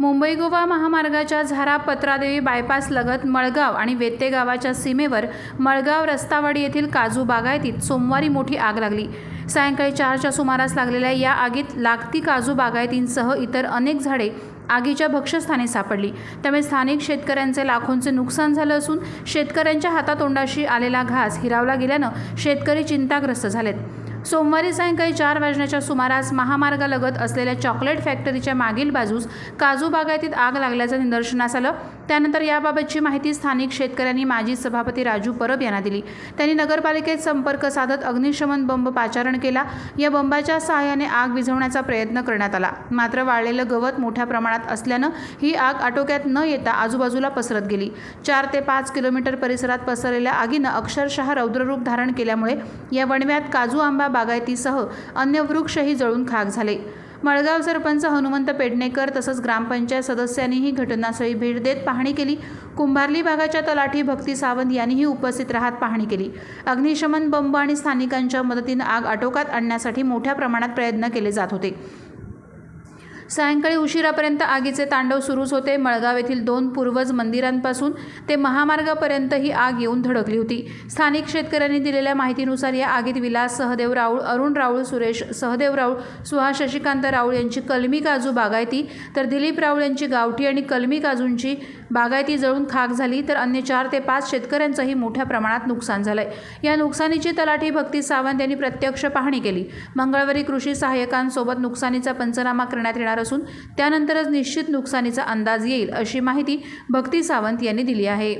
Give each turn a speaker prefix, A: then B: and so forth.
A: मुंबई गोवा महामार्गाच्या झारा पत्रादेवी बायपास लगत मळगाव आणि वेते गावाच्या सीमेवर मळगाव रस्तावाडी येथील काजू बागायतीत सोमवारी मोठी आग लागली. सायंकाळी चारच्या सुमारास लागलेल्या या आगीत लागती काजू बागायतींसह इतर अनेक झाडे आगीच्या भक्ष्यस्थानी सापडली. त्यामुळे स्थानिक शेतकऱ्यांचे लाखोंचे नुकसान झालं असून शेतकऱ्यांच्या हातातोंडाशी आलेला घास हिरावला गेल्यानं शेतकरी चिंताग्रस्त झालेत. सोमवारी सायंकाळी चार वाजण्याच्या सुमारास महामार्गालगत असलेल्या चॉकलेट फॅक्टरीच्या मागील बाजूस काजू बागायतीत आग लागल्याचं निदर्शनास आलं. त्यानंतर याबाबतची माहिती स्थानिक शेतकऱ्यांनी माजी सभापती राजू परब यांना दिली. त्यांनी नगरपालिकेत संपर्क साधत अग्निशमन बंब पाचारण केला. या बंबाच्या सहाय्याने आग विझवण्याचा प्रयत्न करण्यात आला. मात्र वाळलेलं गवत मोठ्या प्रमाणात असल्यानं ही आग आटोक्यात न येता आजूबाजूला पसरत गेली. चार ते पाच किलोमीटर परिसरात पसरलेल्या आगीनं अक्षरशः रौद्ररूप धारण केल्यामुळे या वणव्यात काजू आंबा बागायतीसह अन्य वृक्षही जळून खाक झाले. मळगाव सरपंच हनुमंत पेडणेकर तसंच ग्रामपंचायत सदस्यांनीही घटनास्थळी भेट देत पाहणी केली. कुंभारली भागाच्या तलाठी भक्ती सावंत यांनीही उपस्थित राहत पाहणी केली. अग्निशमन बंब आणि स्थानिकांच्या मदतीनं आग आटोक्यात आणण्यासाठी मोठ्या प्रमाणात प्रयत्न केले जात होते. सायंकाळी उशिरापर्यंत आगीचे तांडव सुरूच होते. मळगाव येथील दोन पूर्वज मंदिरांपासून ते महामार्गापर्यंत ही आग येऊन धडकली होती. स्थानिक शेतकऱ्यांनी दिलेल्या माहितीनुसार या आगीत विलास सहदेव राऊळ अरुण राऊळ सुरेश सहदेव राऊळ सुहास शशिकांत राऊळ यांची कलमी काजू बागायती तर दिलीप राऊळ यांची गावठी आणि कलमी काजूंची बागायती जळून खाक झाली तर अन्य चार ते पाच शेतकऱ्यांचंही मोठ्या प्रमाणात नुकसान झालंय. या नुकसानीची तलाठी भक्ती सावंत यांनी प्रत्यक्ष पाहणी केली. मंगळवारी कृषी सहाय्यकांसोबत नुकसानीचा पंचनामा करण्यात येणार असून त्यानंतरच निश्चित नुकसानीचा अंदाज येईल अशी माहिती भक्ती सावंत यांनी दिली आहे.